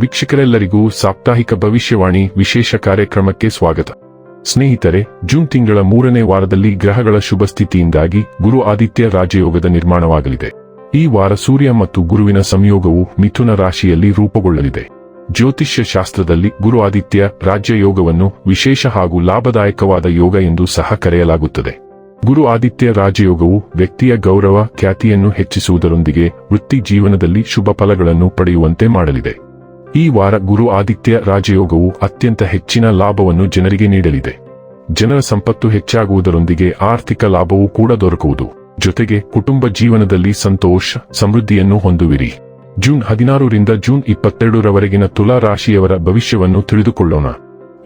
ವೀಕ್ಷಕರೆಲ್ಲರಿಗೂ ಸಾಪ್ತಾಹಿಕ ಭವಿಷ್ಯವಾಣಿ ವಿಶೇಷ ಕಾರ್ಯಕ್ರಮಕ್ಕೆ ಸ್ವಾಗತ. ಸ್ನೇಹಿತರೆ, ಜೂನ್ ತಿಂಗಳ ಮೂರನೇ ವಾರದಲ್ಲಿ ಗ್ರಹಗಳ ಶುಭ ಸ್ಥಿತಿಯಿಂದಾಗಿ ಗುರು ಆದಿತ್ಯ ರಾಜಯೋಗದ ನಿರ್ಮಾಣವಾಗಲಿದೆ. ಈ ವಾರ ಸೂರ್ಯ ಮತ್ತು ಗುರುವಿನ ಸಂಯೋಗವು ಮಿಥುನ ರಾಶಿಯಲ್ಲಿ ರೂಪುಗೊಳ್ಳಲಿದೆ. ಜ್ಯೋತಿಷ್ಯ ಶಾಸ್ತ್ರದಲ್ಲಿ ಗುರು ಆದಿತ್ಯ ರಾಜ್ಯಯೋಗವನ್ನು ವಿಶೇಷ ಹಾಗೂ ಲಾಭದಾಯಕವಾದ ಯೋಗ ಎಂದು ಸಹ ಕರೆಯಲಾಗುತ್ತದೆ. ಗುರು ಆದಿತ್ಯ ರಾಜಯೋಗವು ವ್ಯಕ್ತಿಯ ಗೌರವ, ಖ್ಯಾತಿಯನ್ನು ಹೆಚ್ಚಿಸುವುದರೊಂದಿಗೆ ವೃತ್ತಿ ಜೀವನದಲ್ಲಿ ಶುಭ ಫಲಗಳನ್ನು ಪಡೆಯುವಂತೆ ಮಾಡಲಿದೆ. ಈ ವಾರ ಗುರು ಆದಿತ್ಯ ರಾಜಯೋಗವು ಅತ್ಯಂತ ಹೆಚ್ಚಿನ ಲಾಭವನ್ನು ಜನರಿಗೆ ನೀಡಲಿದೆ. ಜನರ ಸಂಪತ್ತು ಹೆಚ್ಚಾಗುವುದರೊಂದಿಗೆ ಆರ್ಥಿಕ ಲಾಭವೂ ಕೂಡ ದೊರಕುವುದು. ಜೊತೆಗೆ ಕುಟುಂಬ ಜೀವನದಲ್ಲಿ ಸಂತೋಷ, ಸಮೃದ್ಧಿಯನ್ನು ಹೊಂದುವಿರಿ. ಜೂನ್ ಹದಿನಾರರಿಂದ ಜೂನ್ ಇಪ್ಪತ್ತೆರಡರವರೆಗಿನ ತುಲಾ ರಾಶಿಯವರ ಭವಿಷ್ಯವನ್ನು ತಿಳಿದುಕೊಳ್ಳೋಣ.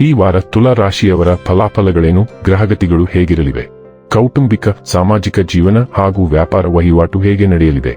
ಈ ವಾರ ತುಲಾ ರಾಶಿಯವರ ಫಲಾಫಲಗಳೇನು, ಗ್ರಹಗತಿಗಳು ಹೇಗಿರಲಿವೆ? ಕೌಟುಂಬಿಕ, ಸಾಮಾಜಿಕ ಜೀವನ ಹಾಗೂ ವ್ಯಾಪಾರ ವಹಿವಾಟು ಹೇಗೆ ನಡೆಯಲಿದೆ?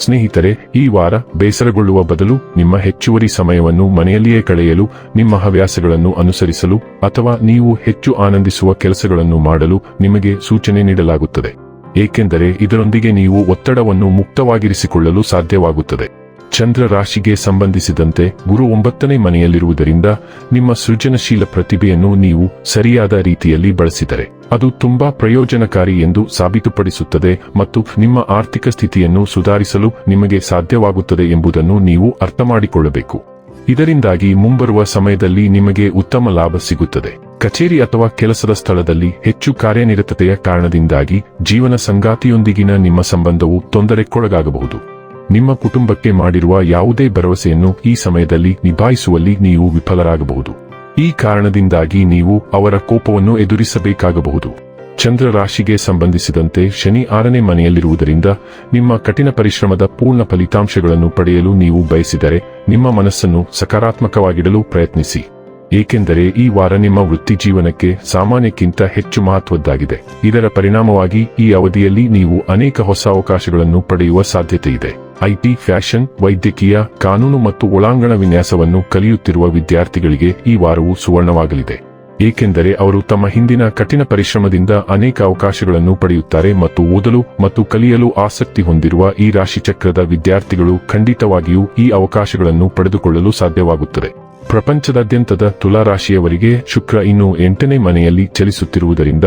ಸ್ನೇಹಿತರೆ, ಈ ವಾರ ಬೇಸರಗೊಳ್ಳುವ ಬದಲು ನಿಮ್ಮ ಹೆಚ್ಚುವರಿ ಸಮಯವನ್ನು ಮನೆಯಲ್ಲಿಯೇ ಕಳೆಯಲು, ನಿಮ್ಮ ಹವ್ಯಾಸಗಳನ್ನು ಅನುಸರಿಸಲು ಅಥವಾ ನೀವು ಹೆಚ್ಚು ಆನಂದಿಸುವ ಕೆಲಸಗಳನ್ನು ಮಾಡಲು ನಿಮಗೆ ಸೂಚನೆ ನೀಡಲಾಗುತ್ತದೆ. ಏಕೆಂದರೆ ಇದರೊಂದಿಗೆ ನೀವು ಒತ್ತಡವನ್ನು ಮುಕ್ತವಾಗಿರಿಸಿಕೊಳ್ಳಲು ಸಾಧ್ಯವಾಗುತ್ತದೆ. ಚಂದ್ರ ರಾಶಿಗೆ ಸಂಬಂಧಿಸಿದಂತೆ ಗುರು ಒಂಬತ್ತನೇ ಮನೆಯಲ್ಲಿರುವುದರಿಂದ ನಿಮ್ಮ ಸೃಜನಶೀಲ ಪ್ರತಿಭೆಯನ್ನು ನೀವು ಸರಿಯಾದ ರೀತಿಯಲ್ಲಿ ಬಳಸಿದರೆ ಅದು ತುಂಬಾ ಪ್ರಯೋಜನಕಾರಿ ಎಂದು ಸಾಬೀತುಪಡಿಸುತ್ತದೆ ಮತ್ತು ನಿಮ್ಮ ಆರ್ಥಿಕ ಸ್ಥಿತಿಯನ್ನು ಸುಧಾರಿಸಲು ನಿಮಗೆ ಸಾಧ್ಯವಾಗುತ್ತದೆ ಎಂಬುದನ್ನು ನೀವು ಅರ್ಥಮಾಡಿಕೊಳ್ಳಬೇಕು. ಇದರಿಂದಾಗಿ ಮುಂಬರುವ ಸಮಯದಲ್ಲಿ ನಿಮಗೆ ಉತ್ತಮ ಲಾಭ ಸಿಗುತ್ತದೆ. ಕಚೇರಿ ಅಥವಾ ಕೆಲಸದ ಸ್ಥಳದಲ್ಲಿ ಹೆಚ್ಚು ಕಾರ್ಯನಿರತತೆಯ ಕಾರಣದಿಂದಾಗಿ ಜೀವನ ಸಂಗಾತಿಯೊಂದಿಗಿನ ನಿಮ್ಮ ಸಂಬಂಧವು ತೊಂದರೆಗೊಳಗಾಗಬಹುದು. ನಿಮ್ಮ ಕುಟುಂಬಕ್ಕೆ ಮಾಡಿರುವ ಯಾವುದೇ ಭರವಸೆಯನ್ನು ಈ ಸಮಯದಲ್ಲಿ ನಿಭಾಯಿಸುವಲ್ಲಿ ನೀವು ವಿಫಲರಾಗಬಹುದು. ಈ ಕಾರಣದಿಂದಾಗಿ ನೀವು ಅವರ ಕೋಪವನ್ನು ಎದುರಿಸಬೇಕಾಗಬಹುದು. ಚಂದ್ರ ರಾಶಿಗೆ ಸಂಬಂಧಿಸಿದಂತೆ ಶನಿ ಆರನೇ ಮನೆಯಲ್ಲಿರುವುದರಿಂದ ನಿಮ್ಮ ಕಠಿಣ ಪರಿಶ್ರಮದ ಪೂರ್ಣ ಫಲಿತಾಂಶಗಳನ್ನು ಪಡೆಯಲು ನೀವು ಬಯಸಿದರೆ ನಿಮ್ಮ ಮನಸ್ಸನ್ನು ಸಕಾರಾತ್ಮಕವಾಗಿಡಲು ಪ್ರಯತ್ನಿಸಿ. ಏಕೆಂದರೆ ಈ ವಾರ ನಿಮ್ಮ ವೃತ್ತಿ ಜೀವನಕ್ಕೆ ಸಾಮಾನ್ಯಕ್ಕಿಂತ ಹೆಚ್ಚು ಮಹತ್ವದ್ದಾಗಿದೆ. ಇದರ ಪರಿಣಾಮವಾಗಿ ಈ ಅವಧಿಯಲ್ಲಿ ನೀವು ಅನೇಕ ಹೊಸ ಅವಕಾಶಗಳನ್ನು ಪಡೆಯುವ ಸಾಧ್ಯತೆ ಇದೆ ಐಟಿ, ಫ್ಯಾಷನ್, ವೈದ್ಯಕೀಯ, ಕಾನೂನು ಮತ್ತು ಒಳಾಂಗಣ ವಿನ್ಯಾಸವನ್ನು ಕಲಿಯುತ್ತಿರುವ ವಿದ್ಯಾರ್ಥಿಗಳಿಗೆ ಈ ವಾರವು ಸುವರ್ಣವಾಗಲಿದೆ. ಏಕೆಂದರೆ ಅವರು ತಮ್ಮ ಹಿಂದಿನ ಕಠಿಣ ಪರಿಶ್ರಮದಿಂದ ಅನೇಕ ಅವಕಾಶಗಳನ್ನು ಪಡೆಯುತ್ತಾರೆ ಮತ್ತು ಓದಲು ಮತ್ತು ಕಲಿಯಲು ಆಸಕ್ತಿ ಹೊಂದಿರುವ ಈ ರಾಶಿಚಕ್ರದ ವಿದ್ಯಾರ್ಥಿಗಳು ಖಂಡಿತವಾಗಿಯೂ ಈ ಅವಕಾಶಗಳನ್ನು ಪಡೆದುಕೊಳ್ಳಲು ಸಾಧ್ಯವಾಗುತ್ತದೆ. ಪ್ರಪಂಚದಾದ್ಯಂತದ ತುಲಾರಾಶಿಯವರಿಗೆ ಶುಕ್ರ ಇನ್ನು ಎಂಟನೇ ಮನೆಯಲ್ಲಿ ಚಲಿಸುತ್ತಿರುವುದರಿಂದ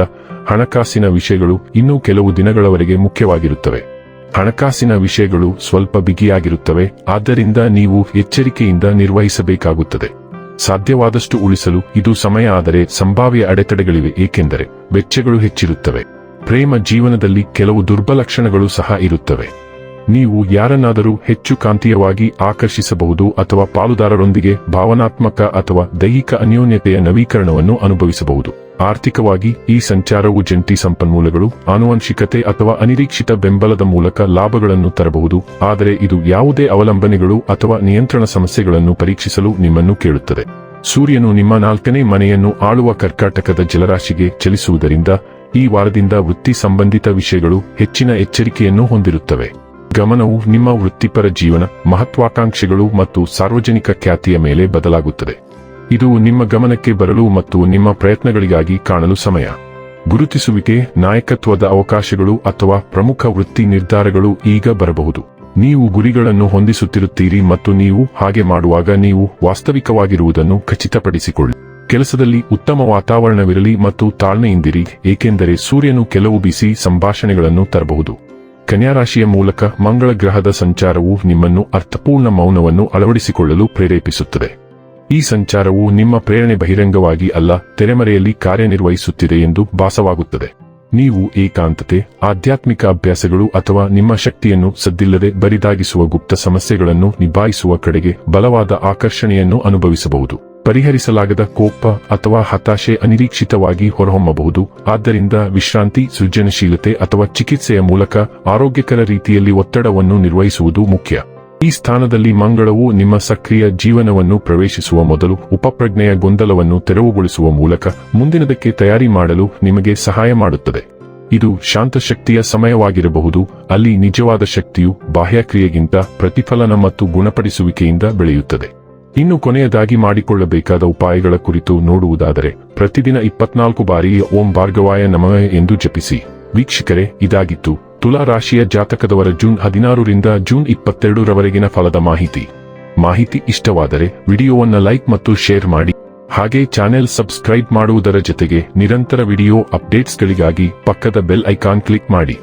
ಹಣಕಾಸಿನ ವಿಷಯಗಳು ಇನ್ನೂ ಕೆಲವು ದಿನಗಳವರೆಗೆ ಮುಖ್ಯವಾಗಿರುತ್ತವೆ. ಹಣಕಾಸಿನ ವಿಷಯಗಳು ಸ್ವಲ್ಪ ಬಿಗಿಯಾಗಿರುತ್ತವೆ, ಆದ್ದರಿಂದ ನೀವು ಎಚ್ಚರಿಕೆಯಿಂದ ನಿರ್ವಹಿಸಬೇಕಾಗುತ್ತದೆ. ಸಾಧ್ಯವಾದಷ್ಟು ಉಳಿಸಲು ಇದು ಸಮಯ ಆದರೆ ಸಂಭಾವ್ಯ ಅಡೆತಡೆಗಳಿವೆ, ಏಕೆಂದರೆ ವೆಚ್ಚಗಳು ಹೆಚ್ಚಿರುತ್ತವೆ. ಪ್ರೇಮ ಜೀವನದಲ್ಲಿ ಕೆಲವು ದುರ್ಬಲಕ್ಷಣಗಳು ಸಹ ಇರುತ್ತವೆ. ನೀವು ಯಾರನ್ನಾದರೂ ಹೆಚ್ಚು ಕಾಂತೀಯವಾಗಿ ಆಕರ್ಷಿಸಬಹುದು ಅಥವಾ ಪಾಲುದಾರರೊಂದಿಗೆ ಭಾವನಾತ್ಮಕ ಅಥವಾ ದೈಹಿಕ ಅನ್ಯೋನ್ಯತೆಯ ನವೀಕರಣವನ್ನು ಅನುಭವಿಸಬಹುದು. ಆರ್ಥಿಕವಾಗಿ ಈ ಸಂಚಾರವು ಜಂಟಿ ಸಂಪನ್ಮೂಲಗಳು, ಆನುವಂಶಿಕತೆ ಅಥವಾ ಅನಿರೀಕ್ಷಿತ ಬೆಂಬಲದ ಮೂಲಕ ಲಾಭಗಳನ್ನು ತರಬಹುದು, ಆದರೆ ಇದು ಯಾವುದೇ ಅವಲಂಬನೆಗಳು ಅಥವಾ ನಿಯಂತ್ರಣ ಸಮಸ್ಯೆಗಳನ್ನು ಪರೀಕ್ಷಿಸಲು ನಿಮ್ಮನ್ನು ಕೇಳುತ್ತದೆ. ಸೂರ್ಯನು ನಿಮ್ಮ ನಾಲ್ಕನೇ ಮನೆಯನ್ನು ಆಳುವ ಕರ್ಕಾಟಕದ ಜಲರಾಶಿಗೆ ಚಲಿಸುವುದರಿಂದ, ಈ ವಾರದಿಂದ ವೃತ್ತಿ ಸಂಬಂಧಿತ ವಿಷಯಗಳು ಹೆಚ್ಚಿನ ಎಚ್ಚರಿಕೆಯನ್ನು ಹೊಂದಿರುತ್ತವೆ. ಗಮನವು ನಿಮ್ಮ ವೃತ್ತಿಪರ ಜೀವನ, ಮಹತ್ವಾಕಾಂಕ್ಷೆಗಳು ಮತ್ತು ಸಾರ್ವಜನಿಕ ಖ್ಯಾತಿಯ ಮೇಲೆ ಬದಲಾಗುತ್ತದೆ. ಇದು ನಿಮ್ಮ ಗಮನಕ್ಕೆ ಬರಲು ಮತ್ತು ನಿಮ್ಮ ಪ್ರಯತ್ನಗಳಿಗಾಗಿ ಕಾಣಲು ಸಮಯ. ಗುರುತಿಸುವಿಕೆ, ನಾಯಕತ್ವದ ಅವಕಾಶಗಳು ಅಥವಾ ಪ್ರಮುಖ ವೃತ್ತಿ ನಿರ್ಧಾರಗಳು ಈಗ ಬರಬಹುದು. ನೀವು ಗುರಿಗಳನ್ನು ಹೊಂದಿಸುತ್ತಿರುತ್ತೀರಿ ಮತ್ತು ನೀವು ಹಾಗೆ ಮಾಡುವಾಗ ನೀವು ವಾಸ್ತವಿಕವಾಗಿರುವುದನ್ನು ಖಚಿತಪಡಿಸಿಕೊಳ್ಳಿ. ಕೆಲಸದಲ್ಲಿ ಉತ್ತಮ ವಾತಾವರಣವಿರಲಿ ಮತ್ತು ತಾಳ್ಮೆಯಿಂದಿರಿ, ಏಕೆಂದರೆ ಸೂರ್ಯನು ಕೆಲವು ಬಿಸಿ ಸಂಭಾಷಣೆಗಳನ್ನು ತರಬಹುದು. ಕನ್ಯಾರಾಶಿಯ ಮೂಲಕ ಮಂಗಳ ಗ್ರಹದ ಸಂಚಾರವು ನಿಮ್ಮನ್ನು ಅರ್ಥಪೂರ್ಣ ಮೌನವನ್ನು ಅಳವಡಿಸಿಕೊಳ್ಳಲು ಪ್ರೇರೇಪಿಸುತ್ತದೆ. ಈ ಸಂಚಾರವು ನಿಮ್ಮ ಪ್ರೇರಣೆ ಬಹಿರಂಗವಾಗಿ ಅಲ್ಲ, ತೆರೆಮರೆಯಲ್ಲಿ ಕಾರ್ಯನಿರ್ವಹಿಸುತ್ತಿದೆ ಎಂದು ಭಾಸವಾಗುತ್ತದೆ. ನೀವು ಏಕಾಂತತೆ, ಆಧ್ಯಾತ್ಮಿಕ ಅಭ್ಯಾಸಗಳು ಅಥವಾ ನಿಮ್ಮ ಶಕ್ತಿಯನ್ನು ಸದ್ದಿಲ್ಲದೆ ಬರಿದಾಗಿಸುವ ಗುಪ್ತ ಸಮಸ್ಯೆಗಳನ್ನು ನಿಭಾಯಿಸುವ ಕಡೆಗೆ ಬಲವಾದ ಆಕರ್ಷಣೆಯನ್ನು ಅನುಭವಿಸಬಹುದು. ಪರಿಹರಿಸಲಾಗದ ಕೋಪ ಅಥವಾ ಹತಾಶೆ ಅನಿರೀಕ್ಷಿತವಾಗಿ ಹೊರಹೊಮ್ಮಬಹುದು. ಆದ್ದರಿಂದ ವಿಶ್ರಾಂತಿ, ಸೃಜನಶೀಲತೆ ಅಥವಾ ಚಿಕಿತ್ಸೆಯ ಮೂಲಕ ಆರೋಗ್ಯಕರ ರೀತಿಯಲ್ಲಿ ಒತ್ತಡವನ್ನು ನಿರ್ವಹಿಸುವುದು ಮುಖ್ಯ. ಈ ಸ್ಥಾನದಲ್ಲಿ ಮಂಗಳವು ನಿಮ್ಮ ಸಕ್ರಿಯ ಜೀವನವನ್ನು ಪ್ರವೇಶಿಸುವ ಮೊದಲು ಉಪಪ್ರಜ್ಞೆಯ ಗೊಂದಲವನ್ನು ತೆರವುಗೊಳಿಸುವ ಮೂಲಕ ಮುಂದಿನದಕ್ಕೆ ತಯಾರಿ ಮಾಡಲು ನಿಮಗೆ ಸಹಾಯ ಮಾಡುತ್ತದೆ. ಇದು ಶಾಂತಶಕ್ತಿಯ ಸಮಯವಾಗಿರಬಹುದು, ಅಲ್ಲಿ ನಿಜವಾದ ಶಕ್ತಿಯು ಬಾಹ್ಯಕ್ರಿಯೆಗಿಂತ ಪ್ರತಿಫಲನ ಮತ್ತು ಗುಣಪಡಿಸುವಿಕೆಯಿಂದ ಬೆಳೆಯುತ್ತದೆ. ಇನ್ನು ಕೊನೆಯದಾಗಿ ಮಾಡಿಕೊಳ್ಳಬೇಕಾದ ಉಪಾಯಗಳ ಕುರಿತು ನೋಡುವುದಾದರೆ, ಪ್ರತಿದಿನ ಇಪ್ಪತ್ನಾಲ್ಕು ಬಾರಿ ಓಂ ಭಾರ್ಗವಾಯ ನಮಃ ಎಂದು ಜಪಿಸಿ. ವೀಕ್ಷಕರೇ, ಇದಾಗಿತ್ತು. ತುಲಾ ರಾಶಿಯ ಜಾತಕದವರ ಜೂನ್ ಹದಿನಾರರಿಂದ ಜೂನ್ ಇಪ್ಪತ್ತೆರಡರವರೆಗಿನ ಫಲದ ಮಾಹಿತಿ. ಮಾಹಿತಿ ಇಷ್ಟವಾದರೆ ವಿಡಿಯೋವನ್ನ ಲೈಕ್ ಮತ್ತು ಶೇರ್ ಮಾಡಿ. ಹಾಗೆ ಚಾನೆಲ್ ಸಬ್ಸ್ಕ್ರೈಬ್ ಮಾಡುವುದರ ಜೊತೆಗೆ ನಿರಂತರ ವಿಡಿಯೋ ಅಪ್ಡೇಟ್ಸ್ಗಳಿಗಾಗಿ ಪಕ್ಕದ ಬೆಲ್ ಐಕಾನ್ ಕ್ಲಿಕ್ ಮಾಡಿ.